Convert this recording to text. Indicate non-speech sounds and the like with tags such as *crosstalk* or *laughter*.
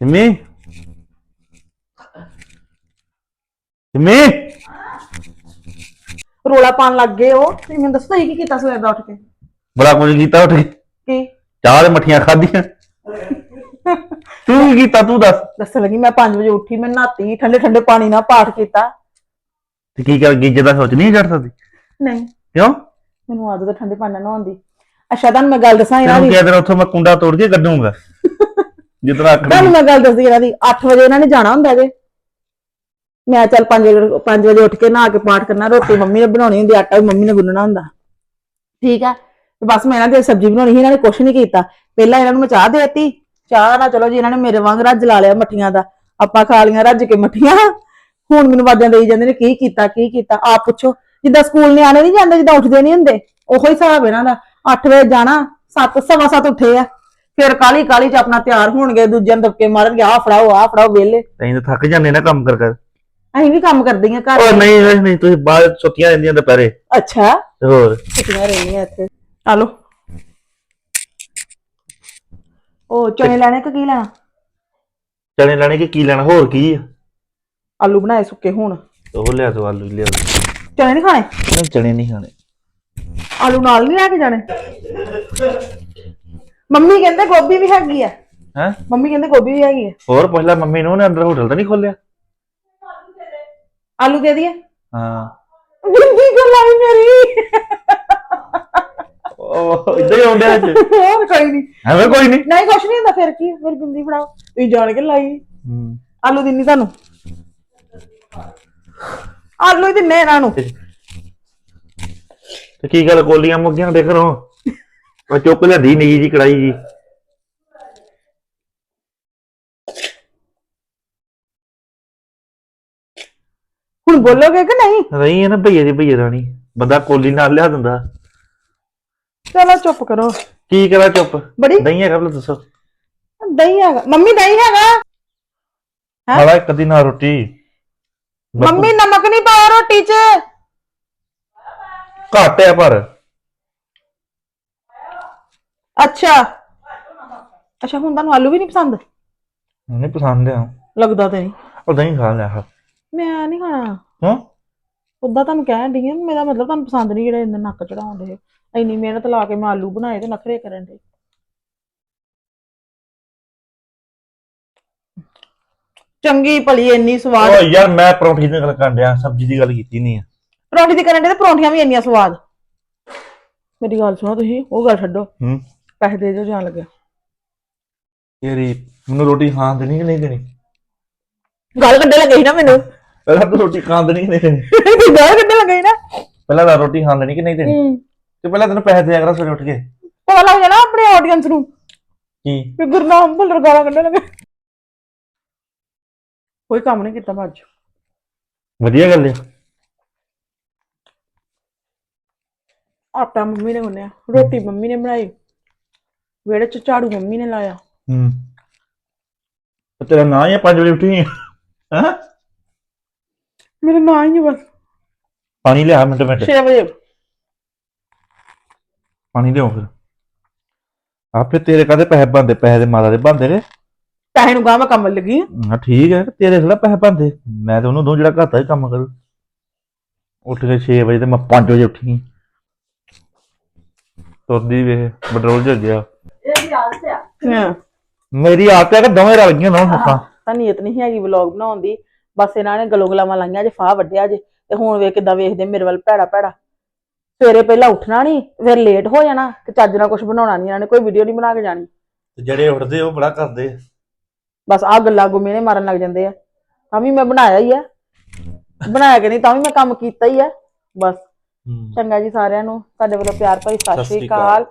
ਸਿੰਮੀ ਸਿੰਮੀ ਰੋਲਾ ਪਾਣ ਲੱਗ ਗਏ ਉਹ। ਤੇ ਮੈਨੂੰ ਦੱਸੋ ਤੁਸੀਂ ਕੀ ਕੀਤਾ ਸਵੇਰ ਦਾ ਉੱਠ ਕੇ? ਬੜਾ ਕੁਝ ਕੀਤਾ ਉੱਠ ਕੇ। ਕੀ? ਚਾਹ ਦੇ ਮੱਠੀਆਂ ਖਾਧੀਆਂ। ਤੂੰ ਕੀ ਕੀਤਾ ਤੂੰ ਦੱਸ। ਦੱਸਣ ਲੱਗੀ ਮੈਂ 5 ਵਜੇ ਉੱਠੀ ਮੈਂ ਨਹਾਤੀ ਠੰਡੇ ਠੰਡੇ ਪਾਣੀ ਨਾਲ ਪਾਠ ਕੀਤਾ। ਤੇ ਕੀ ਕਰ ਗੀਜੇ ਦਾ ਸੋਚ ਨਹੀਂ ਚੜ ਸਕਦੀ ਨਹੀਂ। ਕਿਉਂ? ਮੈਨੂੰ ਆਦਤ ਹੈ ਠੰਡੇ ਪਾਣੀ ਨਾਲ ਨਹਾਉਣ ਦੀ। ਅੱਛਾ ਤੁਹਾਨੂੰ ਮੈਂ ਗੱਲ ਦੱਸਾਂ ਇਹਨਾਂ ਤੈਨੂੰ ਦੀ ਕਿਹਾ ਦਿਨ ਉੱਥੋਂ ਮੈਂ ਕੁੰਡਾ ਤੋੜ ਕੇ ਕੱਢੂੰਗਾ। ਜਿੱਦਾਂ ਤੁਹਾਨੂੰ ਮੈਂ ਗੱਲ ਦੱਸਦੀ ਇਹਨਾਂ ਦੀ 8 ਵਜੇ ਇਹਨਾਂ ਨੇ ਜਾਣਾ ਹੁੰਦਾ ਜੇ। ਮੈਂ ਚੱਲ 5 ਵਜੇ 5 ਵਜੇ ਉੱਠ ਕੇ ਨਹਾ ਕੇ ਪਾਠ ਕਰਨਾ, ਰੋਟੀ ਮੰਮੀ ਨੇ ਬਣਾਉਣੀ ਹੁੰਦੀ, ਆਟਾ ਵੀ ਮੰਮੀ ਨੇ ਗੁੰਨਣਾ ਹੁੰਦਾ। ਠੀਕ ਆ? ਤੇ ਬਸ ਮੈਂ ਇਹਨਾਂ ਦੇ ਸਬਜ਼ੀ ਬਣਾਉਣੀ ਸੀ, ਇਹਨਾਂ ਨੇ ਕੁਛ ਨਹੀਂ ਕੀਤਾ। ਪਹਿਲਾਂ ਇਹਨਾਂ ਨੂੰ ਮੈਂ ਚਾਹ ਦੇਤੀ। ਚਾਹ ਨਾਲ ਚਲੋ ਜੀ, ਇਹਨਾਂ ਨੇ ਮੇਰੇ ਵਾਂਗ ਰੱਜ ਲਾ ਲਿਆ ਮੱਠੀਆਂ ਦਾ। ਆਪਾਂ ਖਾ ਲੀਆਂ ਰੱਜ ਕੇ ਮੱਠੀਆਂ। ਹੁਣ ਮੈਨੂੰ ਵਾਜਾਂ ਦੇਈ ਜਾਂਦੇ ਨੇ, ਕੀ ਕੀਤਾ ਕੀ ਕੀਤਾ? ਆਪ ਪੁੱਛੋ। ਜਿੱਦਾਂ ਸਕੂਲ ਨਿਆਣੇ ਨਹੀਂ ਜਾਂਦੇ, ਜਿੱਦਾਂ ਉੱਠਦੇ ਨਹੀਂ ਹੁੰਦੇ, ਉਹੋ ਹੀ ਹਿਸਾਬ ਇਹਨਾਂ ਦਾ। 8 ਵਜੇ ਜਾਣਾ 7 ਸਵਾ ਸੱਤ ਉੱਠੇ ਆ। ਫਿਰ ਕਾਲੀ ਕਾਲੀ ਚ ਆਪਣਾ ਤਿਆਰ ਹੋਣਗੇ ਦੂਜਿਆਂ ਨੂੰ ਦਬਕੇ ਮਾਰਨਗੇ ਆਹ ਫੜਾਓ ਆਹ ਫੜਾਓ ਵੇਲੇ ਤੈਂ ਤਾਂ ਥੱਕ ਜਾਂਦੇ ਨਾ ਕੰਮ ਕਰ ਕਰ। ਅਸੀਂ ਵੀ ਕੰਮ ਕਰਦੀਆਂ ਘਰ। ਉਹ ਨਹੀਂ ਨਹੀਂ, ਨਹੀਂ ਤੁਸੀਂ ਬਾਹਰ ਸੁੱਤੀਆਂ ਰਹਿੰਦੀਆਂ ਦੁਪਹਿਰੇ। ਅੱਛਾ। ਤੇ ਹੋਰ। ਛੁੱਟੀਆਂ ਰਹਿੰਦੀਆਂ ਇੱਥੇ। ਆ ਲੋ ਉਹ ਚਨੇ ਲੈਣੇ ਕਿ ਕੀ ਲੈਣਾ? ਚਣੇ ਲੈਣੇ ਕਿ ਕੀ ਲੈਣਾ ਹੋਰ ਕੀ ਆ? ਆਲੂ ਬਣਾਏ ਸੁੱਕੇ ਹੁਣ। ਉਹ ਲਿਆ ਦੋ ਆਲੂ ਲਿਆ ਦੋ ਚਨੇ ਨਹੀਂ ਖਾਣੇ? ਨਹੀਂ ਚਣੇ ਨਹੀਂ ਖਾਣੇ। ਆਲੂ ਨਾਲ ਨਹੀਂ ਲੈ ਕੇ ਜਾਣੇ? ਮੰਮੀ ਕਹਿੰਦੇ ਗੋਭੀ ਵੀ ਹੈਗੀ ਆ। ਹੈ? ਮੰਮੀ ਕਹਿੰਦੇ ਗੋਭੀ ਵੀ ਹੈਗੀ ਆ। ਹੋਰ ਪਹਿਲਾਂ ਮੰਮੀ ਨੂੰ ਉਹਨੇ ਅੰਦਰ ਹੋਟਲ ਤਾਂ ਨਹੀਂ ਖੋਲਿਆ ਆਲੂ ਦੇ ਦਈਏ? ਹਾਂ। ਬਿੰਦੀ ਗੱਲ ਆਈ ਮੇਰੀ। ਉਹ ਇਦਾਂ ਹੀ ਆਉਂਦੇ ਅੱਜ। ਹੋਰ ਕੋਈ ਨਹੀਂ ਐਵੇਂ ਕੋਈ ਨਹੀਂ ਨਹੀਂ ਕੁਛ ਨਹੀਂ ਹੁੰਦਾ ਫਿਰ ਕੀ? ਮੇਰੀ ਬਿੰਦੀ ਫੜਾਓ ਤੁਸੀਂ ਜਾਣ ਕੇ ਲਾਈ। ਆਲੂ ਦਿੰਨੀ ਤੁਹਾਨੂੰ। ਆਲੂ ਹੀ ਦਿੰਨੇ ਇਹਨਾਂ ਨੂੰ। ਤੇ ਕੀ ਗੱਲ ਕੋਲੀਆਂ ਮੁੱਗੀਆਂ ਦੇਖ ਰੋ। ਉਹ ਚੁੱਕ ਲਿਆਂਦੀ ਨਿੱਕੀ ਜੀ ਕੜਾਈ ਜੀ। ਹੁਣ ਬੋਲੋਗੇ ਕਿ ਨਹੀਂ? ਰਹੀ ਹੈ ਨਾ ਭਈਏ ਦੀ ਭਈਏ ਰਾਣੀ। ਬੰਦਾ ਕੋਲੀ ਨਾਲ ਲਿਆ ਦਿੰਦਾ। ਚਲੋ ਚੁੱਪ ਕਰੋ। ਕੀ ਕਰਾਂ ਚੁੱਪ? ਬੜੀ ਨਹੀਂ ਹੈਗਾ ਬਲ ਦੱਸੋ। ਦਹੀਂ ਹੈਗਾ। ਮੰਮੀ ਦਹੀਂ ਹੈਗਾ? ਹੈਂ? ਖਾਲਾ ਇੱਕ ਅੱਧੀ ਨਾਲ ਰੋਟੀ। ਮੰਮੀ ਨਮਕ ਨਹੀਂ ਪਾਇਆ ਰੋਟੀ 'ਚ। ਘੱਟ ਆ ਪਰ। ਅੱਛਾ। ਅੱਛਾ ਹੁਣ ਤੁਹਾਨੂੰ ਆਲੂ ਵੀ ਨਹੀਂ ਪਸੰਦ? ਨਹੀਂ ਪਸੰਦ ਆ। ਲੱਗਦਾ ਤੇ ਨਹੀਂ। ਉਹ ਦਹੀਂ ਖਾ ਲਿਆ। ਹਾਂ ਮੈਂ ਨਹੀਂ ਖਾਣਾ। ਹਾਂ? ਉਦਾਂ ਤੁਹਾਨੂੰ ਕਹਿਣ ਡਈ ਆ ਮੇਰਾ ਮਤਲਬ ਤੁਹਾਨੂੰ ਪਸੰਦ ਨਹੀਂ ਜਿਹੜੇ ਇੰਨੇ ਨੱਕ ਚੜਾਉਂਦੇ ਇੰਨੀ ਮਿਹਨਤ ਲਾ ਕੇ ਮੈਂ ਆਲੂ ਬਣਾਏ ਤੇ ਨਖਰੇ ਕਰਨ ਦੇ ਚੰਗੀ ਭਲੀ ਇੰਨੀ ਸਵਾਦ। ਉਹ ਯਾਰ ਮੈਂ ਪਰੌਂਠੀ ਦੀ ਗੱਲ ਕਰਨ ਡਿਆ ਸਬਜ਼ੀ ਦੀ ਗੱਲ ਕੀਤੀ ਨਹੀਂ ਆ। ਪਰੌਂਠੀ ਦੀ ਕਰਨ ਦੇ ਤੇ ਪਰੌਂਠੀਆਂ ਵੀ ਇੰਨੀਆਂ ਸਵਾਦ। ਮੇਰੀ ਗੱਲ ਸੁਣੋ ਤੁਸੀਂ ਉਹ ਗੱਲ ਛੱਡੋ। ਹੂੰ। ਪੈਸੇ ਦੇ ਦਿਓ ਜਾਣ ਲੱਗਿਆ ਯਾਰੀ ਮੈਨੂੰ ਰੋਟੀ ਖਾਣ ਦੇਣੀ ਕਿ ਨਹੀਂ ਦੇਣੀ? ਗੱਲ ਕੱਢੇ ਲੱਗੇ ਸੀ ਨਾ ਮੈਨੂੰ। ਪਹਿਲਾਂ ਤਾਂ ਰੋਟੀ ਖਾਣ ਦੇਣੀ ਕਿ ਨਹੀਂ ਦੇਣੀ? *laughs* ਗੱਲ ਕੱਢੇ ਲੱਗੇ ਸੀ ਨਾ। ਪਹਿਲਾਂ ਤਾਂ ਰੋਟੀ ਖਾਣ ਦੇਣੀ ਕਿ ਨਹੀਂ ਦੇਣੀ? ਹੂੰ। ਤੇ ਪਹਿਲਾਂ ਤੈਨੂੰ ਪੈਸੇ ਦਿਆ ਕਰਾਂ ਸਵੇਰੇ ਉੱਠ ਕੇ। ਪਤਾ ਲੱਗ ਜਾਣਾ ਆਪਣੇ ਆਡੀਅנס ਨੂੰ ਕੀ? ਵੀ ਗੁਰਨਾਮ ਭੁੱਲਰ ਗਾਲਾਂ ਕੱਢਣ ਲੱਗੇ। ਕੋਈ ਕੰਮ ਨਹੀਂ ਕੀਤਾ ਮੈਂ ਅੱਜ। ਵਧੀਆ ਗੱਲ ਹੈ ਆਟਾ ਮੰਮੀ ਨੇ ਗੁੰਨਿਆ ਰੋਟੀ ਮੰਮੀ ਨੇ ਬਣਾਈ। ਵਿਹੜੇ ਚ ਝਾੜੂ ਮੰਮੀ ਨੇ ਲਾਇਆ। ਹੂੰ। ਤੇ ਤੇਰਾ ਨਾਂ ਹੀ 5 ਵਜੇ ਉੱਠੀ ਹਾਂ? ਮੇਰਾ ਨਾਂ ਹੀ ਬਸ। ਪਾਣੀ ਲਿਆ ਮਿੰਟ ਮਿੰਟ। 6 ਵਜੇ। ਪਾਣੀ ਲਿਆਓ ਫਿਰ। ਆਪੇ ਤੇਰੇ ਕਾਦੇ ਪੈਸੇ ਬੰਦੇ ਪੈਸੇ ਦੇ ਮਾਤਾ ਦੇ ਬੰਦੇ ਨੇ। ਪੈਸੇ ਨੂੰ ਗਾਂ ਮੈਂ ਕੰਮ ਲੱਗੀ। ਹਾਂ ਠੀਕ ਹੈ ਤੇਰੇ ਥੋੜਾ ਪੈਸੇ ਬੰਦੇ ਮੈਂ ਤੇ ਉਹਨੂੰ ਦੋ ਜਿਹੜਾ ਘਰ ਦਾ ਹੀ ਕੰਮ ਕਰੂ। ਉੱਠ ਕੇ 6 ਵਜੇ ਤੇ ਮੈਂ 5 ਵਜੇ ਉੱਠੀ ਤੁਰਦੀ ਵੇਖ ਬਡਰੋਲ ਚ ਗਿਆ। ਹਾਂ। ਮੇਰੀ ਆਦਤ ਹੈ ਕਿ ਦੋਵੇਂ ਰਲ ਗਈਆਂ ਨਾ ਹੱਥਾਂ ਤਾਂ ਨੀਅਤ ਨਹੀਂ ਹੈਗੀ ਵਲੌਗ ਬਣਾਉਣ ਦੀ। ਬਸ ਇਹਨਾਂ ਨੇ ਗਲੋ ਗਲਾਵਾਂ ਲਾਈਆਂ ਜੇ ਫਾਹ ਵੱਢਿਆ ਜੇ ਤੇ ਹੁਣ ਵੇਖ ਕਿਦਾਂ ਵੇਖਦੇ ਮੇਰੇ ਵੱਲ ਭੈੜਾ ਭੈੜਾ। ਸਵੇਰੇ ਪਹਿਲਾਂ ਉੱਠਣਾ ਨਹੀਂ ਫਿਰ ਲੇਟ ਹੋ ਜਾਣਾ ਤੇ ਚੱਜ ਨਾਲ ਕੁਝ ਬਣਾਉਣਾ ਨਹੀਂ ਇਹਨਾਂ ਨੇ ਕੋਈ ਵੀਡੀਓ ਨਹੀਂ ਬਣਾ ਕੇ ਜਾਣੀ। ਤੇ ਜਿਹੜੇ ਉੱਠਦੇ ਉਹ ਬੜਾ ਕਰਦੇ ਬਸ ਆਹ ਗੱਲਾਂ ਗੁੰਮੇ ਨੇ ਮਾਰਨ ਲੱਗ ਜਾਂਦੇ ਆ। ਤਾਂ ਵੀ ਮੈਂ ਬਣਾਇਆ ਹੀ ਆ। ਬਣਾਇਆ ਕਿ ਨਹੀਂ ਤਾਂ ਵੀ ਮੈਂ ਕੰਮ ਕੀਤਾ ਹੀ ਆ। ਬਸ। ਚੰਗਾ ਜੀ ਸਾਰਿਆਂ ਨੂੰ। ਸਾਡੇ ਵੱਲੋਂ ਪਿਆਰ ਭਰੀ ਸਤਿ ਸਤਿ ਸ਼੍ਰੀ ਸ਼੍ਰੀ ਅਕਾਲ।